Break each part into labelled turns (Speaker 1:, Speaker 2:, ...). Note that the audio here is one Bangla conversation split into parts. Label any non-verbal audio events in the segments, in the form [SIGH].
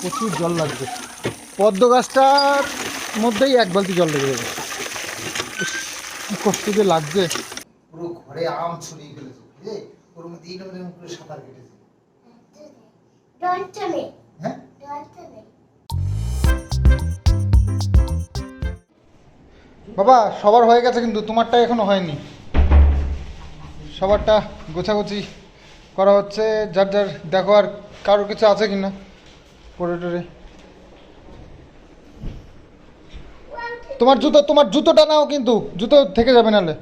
Speaker 1: প্রচুর জল লাগবে। পদ্ম গাছটার মধ্যেই এক বালতি জল লেগে যাবে। কি কষ্ট যে লাগছে। পুরো ঘরে আম ছড়িয়ে ফেলেছে ওর মধ্যে সাঁতার কেটেছে। হ্যাঁ? বাবা সবার হয়ে গেছে কিন্তু তোমারটা এখনও হয়নি। সবারটা গোছাগুছি। করা হচ্ছে, যার যার দেখো আর কারোর কিছু আছে কি না পরে টরে তোমার জুতো, তোমার জুতোটা নাও কিন্তু, জুতো থেকে যাবে নাহলে।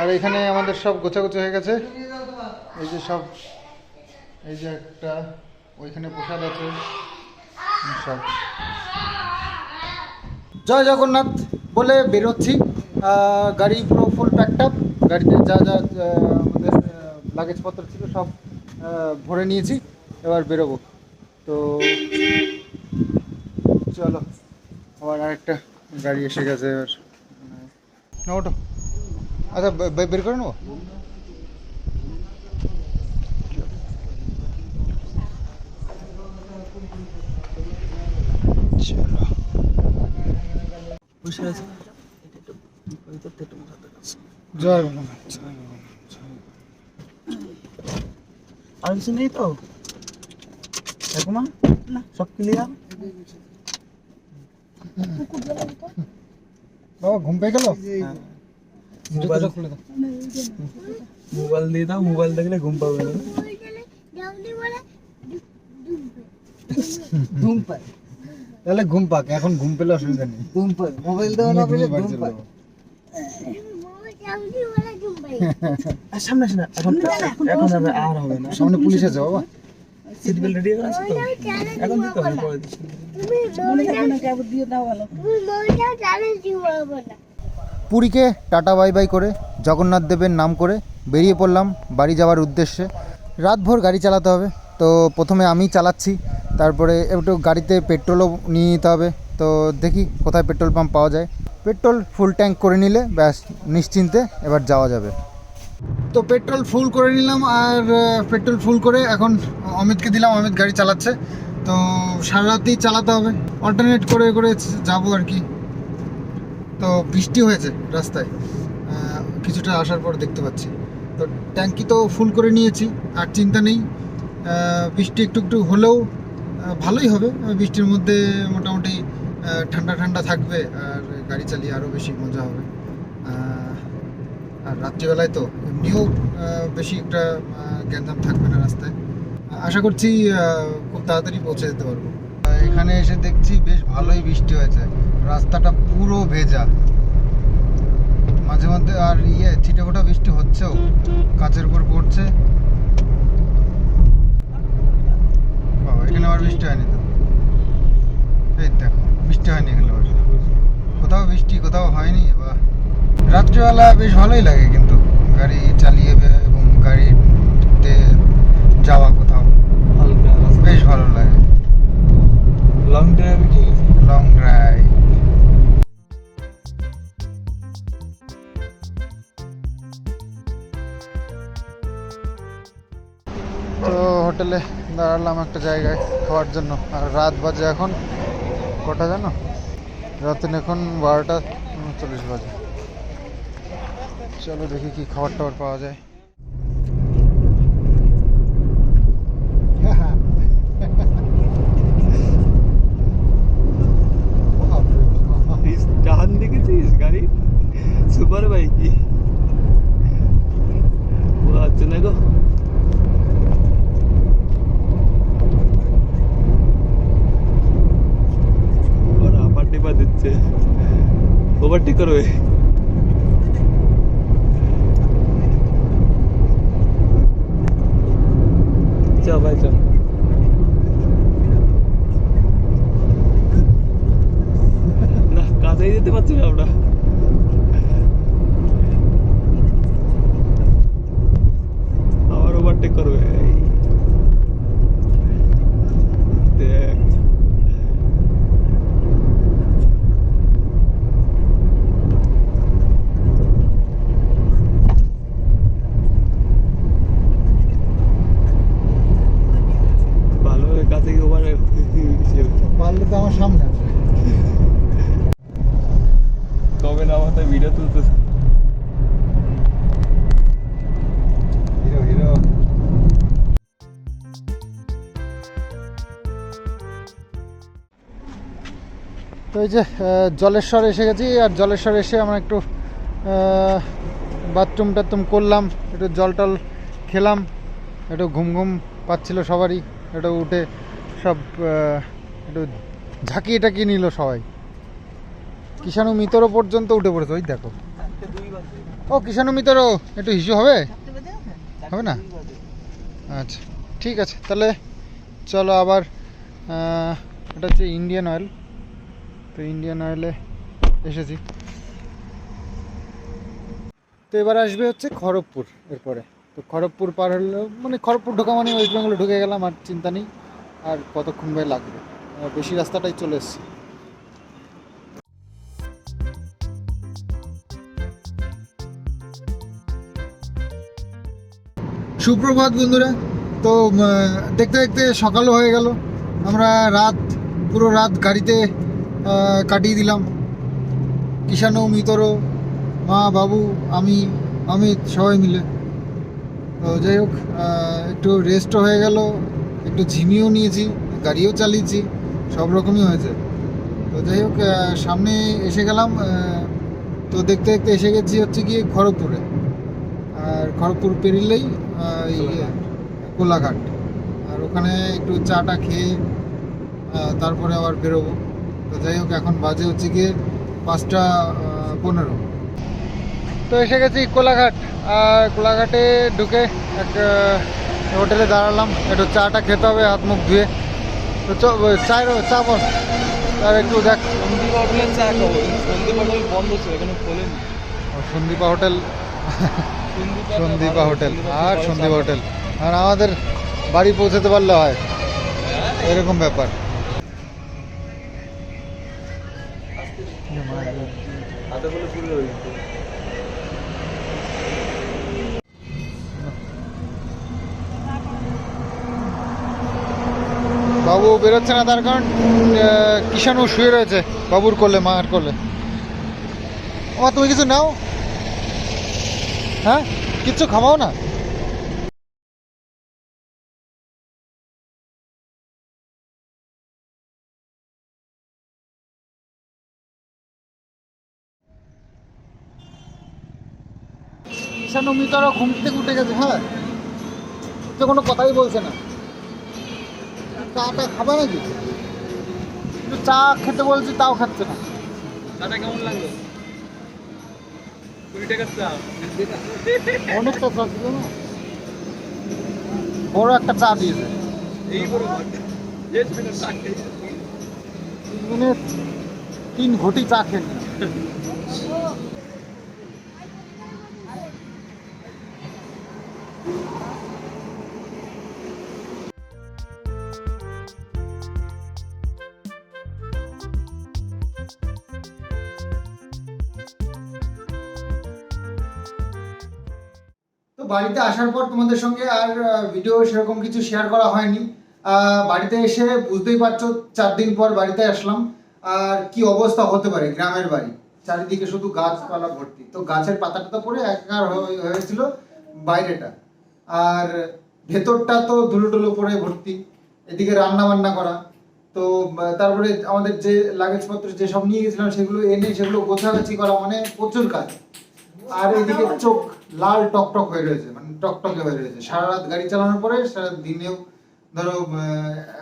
Speaker 1: আর এখানে আমাদের সব গোছাগুছি হয়ে গেছে। এই যে সব, এই যে একটা, ওইখানে প্রসাদ আছে। সব। জয় জগন্নাথ বলে বেরোচ্ছি। গাড়ি পুরো ফুল প্যাকড আপ গাড়িতে যা যা আমাদের লাগেজপত্র ছিল সব ভরে নিয়েছি। এবার বেরোবো। তো চলো আবার আরেকটা গাড়ি এসে গেছে এবার। না ওটো। আচ্ছা বের করে নেব? চলো।
Speaker 2: বসে আছে? মাথাতে আছে
Speaker 1: জয়
Speaker 2: আর কিছু নেই তো? ঠাকুমা না। সব ক্লিয়ার
Speaker 1: বাবা ঘুম পেয়ে গেল?
Speaker 2: মোবাইল
Speaker 1: জুতোটা খুলে দাও।
Speaker 2: মোবাইল দিয়ে দাও মোবাইল দেখলে ঘুম পাবে না। ঘুম পায়।
Speaker 1: তাহলে ঘুম পাক এখন ঘুম পেলে অসুবিধা নেই।
Speaker 2: ঘুম পায়। মোবাইল দেওয়া না পেলে ঘুম
Speaker 1: চলে
Speaker 2: পায়
Speaker 1: যাব।
Speaker 3: মোবাইল জলদি বলে ডুববে
Speaker 2: আর সামনে আসে না এখন এখন আর হবে না।
Speaker 1: সামনে পুলিশ আছে বাবা।
Speaker 2: সিট বেল্ট রেডি করে আছে তো? এখন দিতে হবে পরে দিচ্ছি।
Speaker 3: তুমি মোবাইল দিয়ে দাও ভালো। তুমি মোবাইলটাও চ্যালেঞ্জ দিব না
Speaker 1: পুরীকে টাটা বাই বাই করে জগন্নাথ দেবের নাম করে বেরিয়ে পড়লাম বাড়ি যাওয়ার উদ্দেশ্যে। রাতভর গাড়ি চালাতে হবে তো প্রথমে আমি চালাচ্ছি তারপরে একটু গাড়িতে পেট্রোলও নিয়ে নিতে হবে তো দেখি কোথায় পেট্রোল পাম্প পাওয়া যায়। পেট্রোল ফুল ট্যাঙ্ক করে নিলে ব্যাস নিশ্চিন্তে এবার যাওয়া যাবে। তো পেট্রোল ফুল করে নিলাম আর পেট্রোল ফুল করে এখন অমিতকে দিলাম, অমিত গাড়ি চালাচ্ছে। তো সারা রাতেই চালাতে হবে। অল্টারনেট করে করে যাব আর কি। তো বৃষ্টি হয়েছে রাস্তায়। কিছুটা আসার পর দেখতে পাচ্ছি। তো ট্যাঙ্কি তো ফুল করে নিয়েছি, আর চিন্তা নেই। বৃষ্টি একটু একটু হলেও ভালোই হবে। বৃষ্টির মধ্যে মোটামুটি ঠান্ডা ঠান্ডা থাকবে, আর গাড়ি চালিয়ে আরও বেশি মজা হবে। আর রাত্রিবেলায় তো এমনিও বেশি একটা গ্যাঞ্জাম থাকবে না রাস্তায়। আশা করছি খুব তাড়াতাড়ি পৌঁছে যেতে পারব। এখানে এসে দেখছি বেশ ভালোই বৃষ্টি হয়েছে। রাস্তাটা পুরো ভেজা। মাঝে মধ্যে আর ইয়ে ছিটে ফোটা বৃষ্টি হচ্ছেও। কাঁচের উপর পড়ছে। এখানে আবার বৃষ্টি হয়নি তো? এই দেখো, বৃষ্টি হয়নি এখানে আবার। কোথাও বৃষ্টি, কোথাও হয়নি বা রাত্রিবেলা বেশ ভালোই লাগে কিন্তু গাড়ি চালিয়ে এবং গাড়িতে যাওয়া কোথাও বেশ ভালো লাগে।
Speaker 2: লং ড্রাইভে ঠিক আছে।
Speaker 1: লং ড্রাইভ তো হোটেলে দাঁড়ালাম একটা জায়গায় খাওয়ার জন্য। আর রাত বাজে এখন। কটা জানো? রাতের এখন বারোটা চল্লিশ বাজে। চলো দেখি কি খাবার টাবার পাওয়া যায়
Speaker 2: ডান দেখেছিস গাড়ি সুপার বাইক ও আচ্ছা না গো ওরা আবার টিপা দিচ্ছে ওভারটেক করবে
Speaker 1: তো এই যে জলেশ্বর এসে গেছি, আর জলেশ্বর এসে আমরা একটু বাথরুম টাথরুম করলাম, একটু জল টল খেলাম, একটু ঘুম ঘুম পাচ্ছিল সবারই, একটু উঠে সব একটু ঝাঁকিয়ে টাকিয়ে নিল সবাই। কিষাণু মিতরও পর্যন্ত উঠে পড়েছে, ওই দেখো। ও, কিষাণু মিতরও একটু হিসু হবে? হবে না? আচ্ছা ঠিক আছে, তাহলে চলো আবার এটা হচ্ছে ইন্ডিয়ান অয়েল তো ইন্ডিয়ান অয়েলে এসেছি। তো এবার আসবে হচ্ছে খড়গপুর এরপরে। তো খড়গপুর পার হলো মানে খড়গপুর ঢোকা মানে ওয়েস্ট বেঙ্গলে ঢুকে গেলাম, আর চিন্তা নেই, আর কতক্ষণ ভাই লাগবে? বেশি রাস্তাটাই চলে এসছে। সুপ্রভাত বন্ধুরা, তো দেখতে দেখতে সকালও হয়ে গেল। আমরা রাত, পুরো রাত গাড়িতে কাটিয়ে দিলাম। কিষাণু মিতর মা বাবু আমি অমিত সবাই মিলে। তো যাই হোক একটু রেস্টও হয়ে গেল একটু ঝিমিও নিয়েছি গাড়িও চালিয়েছি সব রকমই হয়েছে। তো যাই হোক সামনে এসে গেলাম তো দেখতে দেখতে এসে গেছি হচ্ছে গিয়ে খড়গপুরে। আর খড়গপুর পেরিলেই কোলাঘাট। আর ওখানে একটু চাটা খেয়ে তারপরে আবার বেরোবো। তো যাই হোক এখন বাজে হচ্ছে গিয়ে পাঁচটা পনেরো। তো এসে গেছি কোলাঘাট। আর কোলাঘাটে ঢুকে এক হোটেলে দাঁড়ালাম। একটু চাটা খেতে হবে হাত মুখ ধুয়ে। তো চ চায়ের চা বস। আর একটু দেখ।
Speaker 4: সন্দীপ হোটেলের চা খাব। সন্দীপ হোটেল বন্ধ ছিল এখানে খোলেনি।
Speaker 1: সন্দীপা হোটেল।
Speaker 4: সন্দীপা
Speaker 1: সন্দীপা হোটেল। আর সন্দীপা হোটেল। আর আমাদের বাড়ি পৌঁছাতে পারলে হয়। এরকম ব্যাপার
Speaker 4: হাতে বলে পুরো হয়ে গেছে
Speaker 1: বাবু বেরোচ্ছে না, তার কারণ কিষাণু শুয়ে রয়েছে, বাবুর কোলে, মার কোলে। ও তুমি কিছু নাও? হ্যাঁ? কিচ্ছু খাওয়াও না? কিষাণু মিতরও ঘুম থেকে উঠে গেছে হ্যাঁ? তো কোনো কথাই বলছে না। চাটা খাবে নাকি? একটু চা খেতে বলছি তাও খাচ্ছে না।
Speaker 4: চাটা কেমন লাগল? কুড়ি টাকার চা।
Speaker 1: অনেকটা চা ছিল না? বড় একটা চা দিয়েছে।
Speaker 4: এই বড়
Speaker 1: তিন ঘটি চা খেয়ে বাড়িতে আসার পর তোমাদের সঙ্গে আর ভিডিও সেরকম কিছু শেয়ার করা হয়নি। বাড়িতে এসে বুঝতেই পারছ, চার দিন পর বাড়িতে আসলাম। আর কি অবস্থা হতে পারে গ্রামের বাড়ি? চারিদিকে শুধু গাছপালা ভর্তি। তো গাছের পাতাটা তো পরে একাকার হয়ে- হয়েছিল বাইরেটা। আর ভেতরটা তো ধুলো টুলো পড়ে ভর্তি, এদিকে রান্না বান্না করা। তো তারপরে আমাদের যে লাগেজপত্র যেসব নিয়ে গেছিলাম, সেগুলো এনে, সেগুলো গোছাগাছি করা মানে প্রচুর কাজ। আর এদিকে চোখ লাল টকটক হয়ে রয়েছে মানে টকটকে হয়ে রয়েছে। সারা রাত গাড়ি চালানোর পরে সারা দিনেও ধরো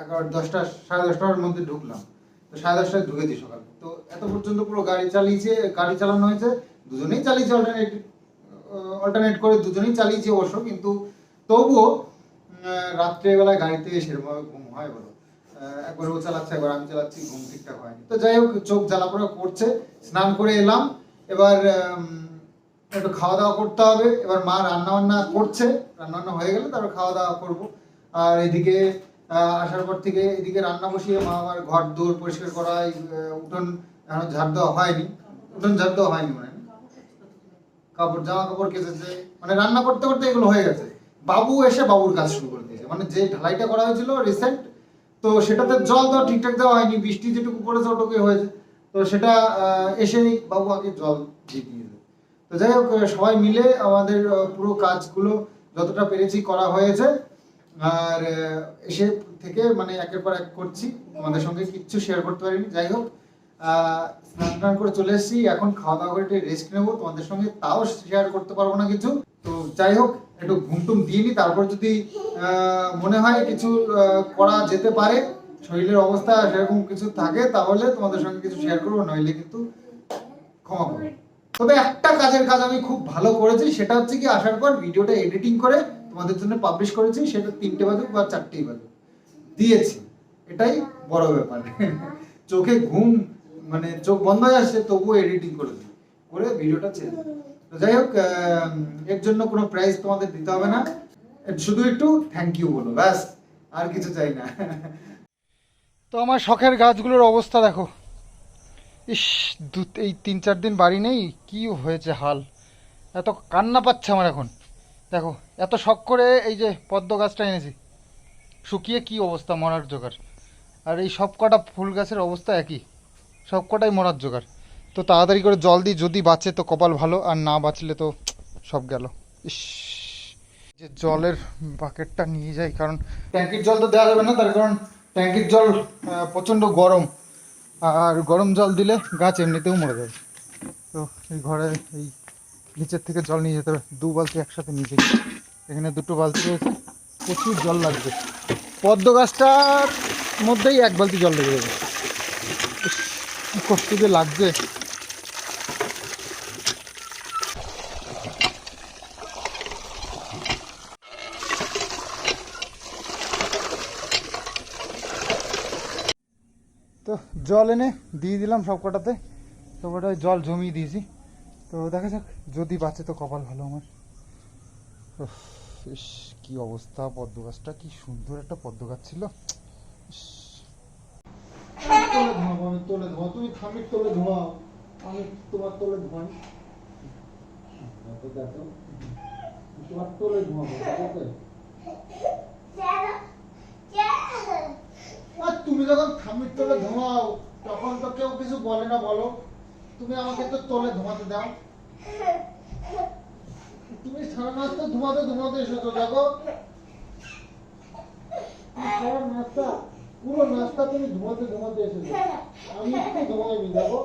Speaker 1: এগারো, দশটা, সাড়ে দশটার মধ্যে ঢুকলাম। তো সাড়ে দশটায় ঢুকে ঢুকেছি সকাল। তো এত পর্যন্ত পুরো গাড়ি চালিয়েছে, গাড়ি চালানো হয়েছে, দুজনেই চালিয়েছে অল্টারনেট অল্টারনেট করে দুজনেই চালিয়েছে অবশ্য, কিন্তু তবুও রাত্রেবেলায় গাড়িতে সেরকমভাবে ঘুম হয় বলো। একবার ও চালাচ্ছে, একবার আমি চালাচ্ছি, ঘুম ঠিকঠাক হয়নি। তো যাই হোক, চোখ জ্বালাপোড়া করছে, স্নান করে এলাম। এবার একটু খাওয়া দাওয়া করতে হবে। এবার মা রান্না বান্না করছে রান্না বান্না হয়ে গেলে তারপর খাওয়া দাওয়া করব। আর এদিকে আসার পর থেকে এদিকে রান্না বসিয়ে মা আমার ঘর দৌড় পরিষ্কার করা উঠোন এখনও ঝাড় দেওয়া হয়নি। উঠোন ঝাড় দেওয়া হয়নি মানে কাপড় জামা কাপড় কেচেছে। মানে রান্না করতে করতে এগুলো হয়ে গেছে। বাবু এসে বাবুর কাজ শুরু করে দিয়েছে। মানে যে ঢালাইটা করা হয়েছিল রিসেন্ট তো সেটাতে জল দেওয়া ঠিকঠাক দেওয়া হয়নি। বৃষ্টি যেটুকু পড়েছে ওটুকুই হয়েছে। তো তো সেটা এসেই বাবু আগে জল দিয়ে দিয়েছে তো যাই হোক সবাই মিলে আমাদের পুরো কাজগুলো যতটা পেরেছি করা হয়েছে। আর এসে থেকে মানে একের পর এক করছি। তোমাদের সঙ্গে কিচ্ছু শেয়ার করতে পারিনি। যাই হোক স্নান টান করে চলে এসেছি। এখন খাওয়া দাওয়া করে রেস্ট নেব। তোমাদের সঙ্গে তাও শেয়ার করতে পারব না কিছু। তো যাই হোক, একটু ঘুম টুম দিয়ে নি। তারপর যদি মনে হয় কিছু করা যেতে পারে, শরীরের অবস্থা সেরকম কিছু থাকে, তাহলে তোমাদের সঙ্গে কিছু শেয়ার করব। নইলে কিন্তু ক্ষমা করব। তবে একটা কাজের কাজ আমি খুব ভালো করেছি, সেটা হচ্ছে কি আসার পর ভিডিওটা এডিটিং করে তোমাদের জন্য পাবলিশ করেছি, সেটা তিনটে বাজুক বা চারটেই বাজুক। দিয়েছি। এটাই বড় ব্যাপার। [LAUGHS] চোখে ঘুম মানে চোখ বন্ধ হয়ে আসছে, তবুও এডিটিং করে করেছি করে ভিডিওটা ছেড়ে দিই। তো যাই হোক এর জন্য কোনো প্রাইজ তোমাদের দিতে হবে না। শুধু একটু থ্যাংক ইউ বলো, ব্যাস, আর কিছু চাই না। [LAUGHS] তো আমার শখের গাছগুলোর অবস্থা দেখো। ইস, দু, এই তিন, চার দিন বাড়ি নেই, কি হয়েছে হাল? এত কান্না পাচ্ছে আমার এখন। দেখো, এত শখ করে এই যে পদ্ম গাছটা এনেছি, শুকিয়ে কি অবস্থা মরার জোগাড়? আর এই সব কটা ফুল গাছের অবস্থা একই, সব কটাই মরার জোগাড়। তো তাড়াতাড়ি করে জল দিই, যদি বাঁচে তো কপাল ভালো, আর না বাঁচলে তো সব গেল। ইস যে জলের বাকেটটা নিয়ে যাই, কারণ ট্যাঙ্কির জল তো দেওয়া যাবে না, তার কারণ ট্যাঙ্কির জল প্রচণ্ড গরম। আর গরম জল দিলে গাছ এমনিতেও মরে যাবে তো এই ঘরে এই নিচের থেকে জল নিয়ে যেতে হবে। দু বালতি একসাথে নিয়ে যেতে এখানে দুটো বালতি রয়েছে। প্রচুর জল লাগবে। পদ্ম গাছটার মধ্যেই এক বালতি জল লেগে যাবে। কষ্ট যে লাগছে। তো জল এনে দিয়ে দিলাম সব কটাতে সব জল জমিয়ে দিয়েছি তো দেখা যাক, যদি বাঁচে তো কপাল ভালো আমার ইস, কি অবস্থা পদ্ম গাছটা, কি সুন্দর একটা পদ্ম গাছ ছিল। তোলে তোলে ধোঁয়া তোমার তোলে। তোমার তোলে আছে? আর তুমি যখন থামির তোলে ধোঁয়াও তখন তো কেউ কিছু বলে না, বলো। তুমি আমাকে তো তোলে ধোঁয়াতে দাও। তুমি সারা নাস্তা ধোঁয়াতে ধোঁয়াতে এসেছ দেখো। তুমি সারা নাস্তা পুরো নাস্তা তুমি ধোঁয়াতে ধোঁয়াতে এসেছ। আমি একটু ধোঁয়াইনি দেখো।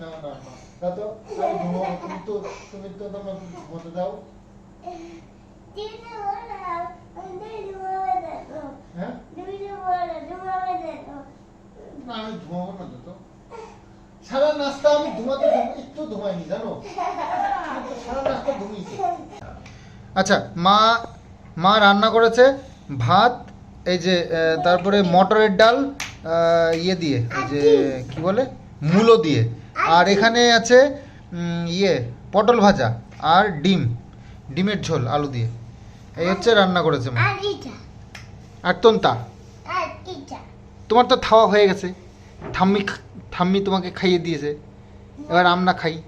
Speaker 1: না না না। দেখো আমি তুমি তো তুমি তো তোমার ধোঁয়াতে দাও। হ্যাঁ না আমি ধোঁয়াবো না তো [LAUGHS] সারা নাস্তা আমি ধোঁয়াতে একটু ধোঁয়াইনি জানো? সারা নাস্তা ধুইছি আচ্ছা মা মা রান্না করেছে ভাত এই যে তারপরে মটরের ডাল ইয়ে দিয়ে এই যে কি বলে? মূলো দিয়ে। আর এখানে আছে ইয়ে পটল ভাজা আর ডিম ডিমের ঝোল আলু দিয়ে। এই হচ্ছে রান্না করেছে মা। আর তন্তা। তোমার তো খাওয়া হয়ে গেছে। ঠাম্মি থাম্মি ঠাম্মি তোমাকে খাইয়ে দিয়েছে। এবার আমরা খাই।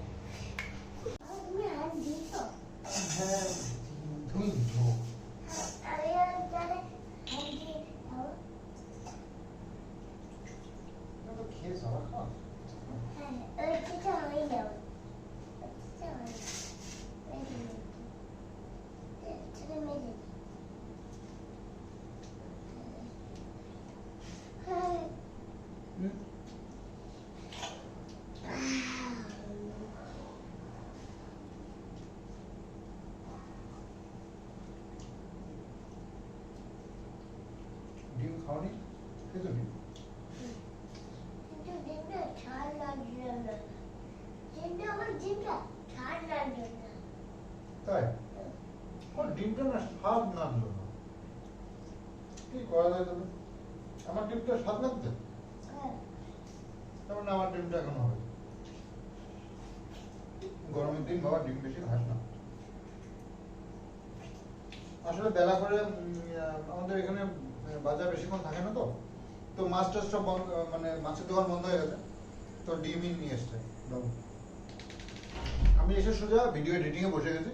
Speaker 1: তাই? ডিমটা না স্বাদ না কি করা যায় তবে আমার ডিমটা স্বাদ লাগছে তার মানে আমার ডিমটা এখন হবে? গরমের দিন বাবা ডিম বেশি খাস না। আসলে বেলা করে আমাদের এখানে বাজার বেশিক্ষণ থাকে না তো? তো মাছ টাছ সব মানে মাছের দোকান বন্ধ হয়ে গেছে। তো ডিমই নিয়ে এসছে আমি এসে সোজা ভিডিও এডিটিং এ বসে গেছি।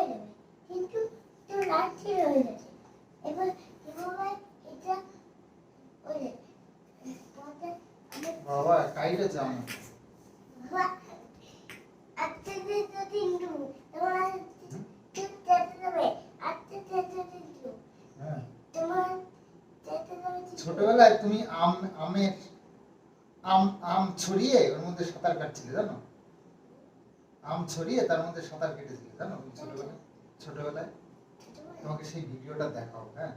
Speaker 3: লাঠি হয়ে যাচ্ছে এবার এভাবে এটা ওই যে, পথে আমি
Speaker 1: বাবা কাইটা চাও না
Speaker 3: বাবা তো কিন্তু তোমার ঠিক যেতে দেবে আজকে যেতে কিন্তু তোমার যেতে দেবে
Speaker 1: ছোটবেলায় তুমি আম আমের আম আম ছড়িয়ে ওর মধ্যে সাঁতার কাটছিলে জানো? আম ছড়িয়ে তার মধ্যে সাঁতার কেটেছিলে জানো? ছোটবেলায়? ছোটবেলায়। তোমাকে সেই ভিডিওটা দেখাও হ্যাঁ?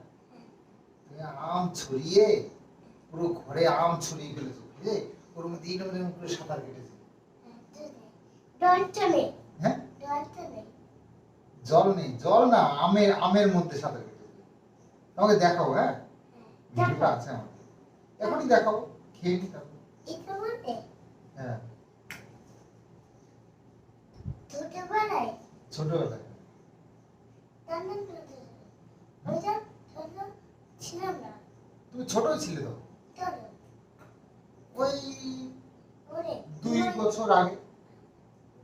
Speaker 1: তুমি আম ছড়িয়ে পুরো ঘরে আম ছড়িয়ে ফেলেছো বুঝলে? ওর মধ্যে এইরকম এরকম করে সাঁতার
Speaker 3: ডরটা
Speaker 1: হ্যাঁ? জল নেই জল না আমের আমের মধ্যে সাঁতার কেটেছিলে তোমাকে দেখাও হ্যাঁ? ভিডিওটা আছে আমার। এখনই দেখাও খেয়ে নি তারপর হ্যাঁ।
Speaker 3: ছোটবেলায়।
Speaker 1: ছোটবেলায়
Speaker 3: রান্না করতে ওইটা ছোট ছিলাম না।
Speaker 1: তুমি ছোট ছিলে তো? ওই দুই বছর আগে।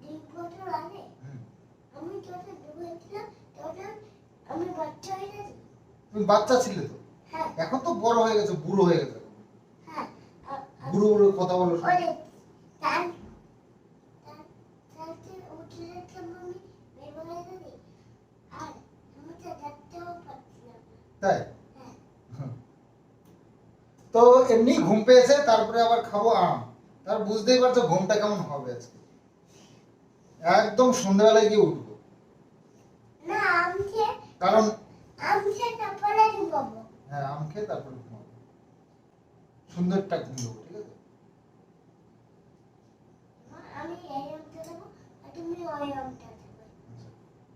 Speaker 3: দুই বছর আগে? আমি যখন ডুবেছিলাম তখন আমি বাচ্চা হয়ে গেছি।
Speaker 1: তুমি বাচ্চা ছিলে তো?
Speaker 3: হ্যাঁ।
Speaker 1: এখন তো বড় হয়ে গেছে বুড়ো হয়ে গেছে।
Speaker 3: হ্যাঁ।
Speaker 1: বুড়ো বুড়ো কথা বলো শুনি।
Speaker 3: ওরে তার তার তারকে উঠে রেখে আমি বের হয়ে গেছি আর আমি তো দেখতেও পাচ্ছিলাম না
Speaker 1: তাই? তো এমনি ঘুম পেয়েছে তারপরে আবার খাব আম। তার বুঝতেই পারছ ঘুমটা কেমন হবে আজকে। একদম সন্ধ্যাবেলায় গিয়ে উঠবো। কারণ
Speaker 3: ঘুমাবো।
Speaker 1: হ্যাঁ আম খেয়ে তারপরে ঘুমাবো। সুন্দরটা ঘুম দেবো ঠিক আছে?
Speaker 3: তুমি
Speaker 1: আচ্ছা।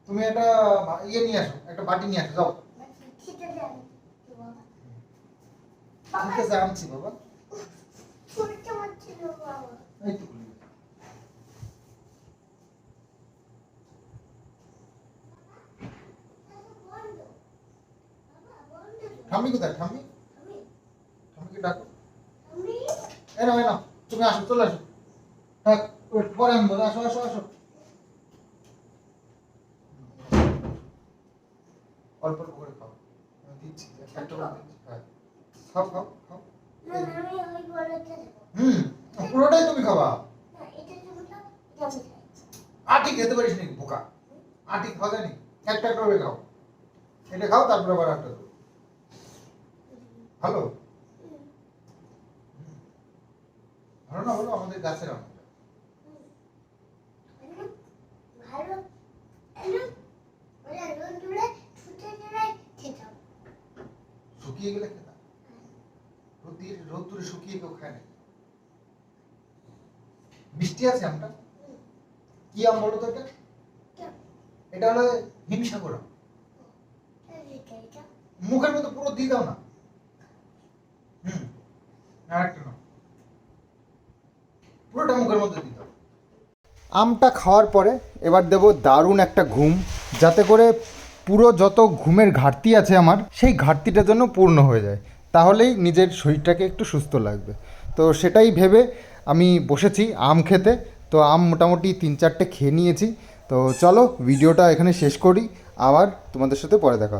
Speaker 1: তুমি একটা ইয়ে নিয়ে আসো একটা বাটি নিয়ে আসো যাও।
Speaker 3: আছে
Speaker 1: আনছি বাবা। এই তো ঠাম্মি কোথায়? ঠাম্মি? ঠাম্মিকে ডাকো। এই নাও এই নাও তুমি আসো চলে আসো। হ্যাঁ পরে আমি বলব, আসো আসো আসো। অল্প অল্প করে খাও। দিচ্ছি একটা একটা করে দিচ্ছি হ্যাঁ খাও খাও খাও।
Speaker 3: না না,
Speaker 1: হুম পুরোটাই তুমি খাবা।
Speaker 3: না
Speaker 1: আটি খেতে পারিস নাকি বোকা। আটি খাওয়া যায় একটা করে খাও। এটা খাও তারপরে আবার একটা ভালো? ভালো না বলো আমাদের গাছের আম। শুকিয়ে গেলে খেতাম রোদ দিয়ে রোদ দূরে শুকিয়ে কেউ খায় না মিষ্টি আছে আমটা? কি আম বলো তো এটা? এটা হলো হিমসাগর আম। মুখের মধ্যে পুরো দিয়ে দাও না। হুম আর একটা পুরোটা মুখের মধ্যে দিয়ে দাও। আমটা খাওয়ার পরে এবার দেব দারুণ একটা ঘুম যাতে করে পুরো যত ঘুমের ঘাটতি আছে আমার সেই ঘাটতিটা যেন পূর্ণ হয়ে যায়। তাহলেই নিজের শরীরটাকে একটু সুস্থ লাগবে। তো সেটাই ভেবে আমি বসেছি আম খেতে। তো আম মোটামুটি তিন চারটে খেয়ে নিয়েছি। তো চলো, ভিডিওটা এখানে শেষ করি। আবার তোমাদের সাথে পরে দেখা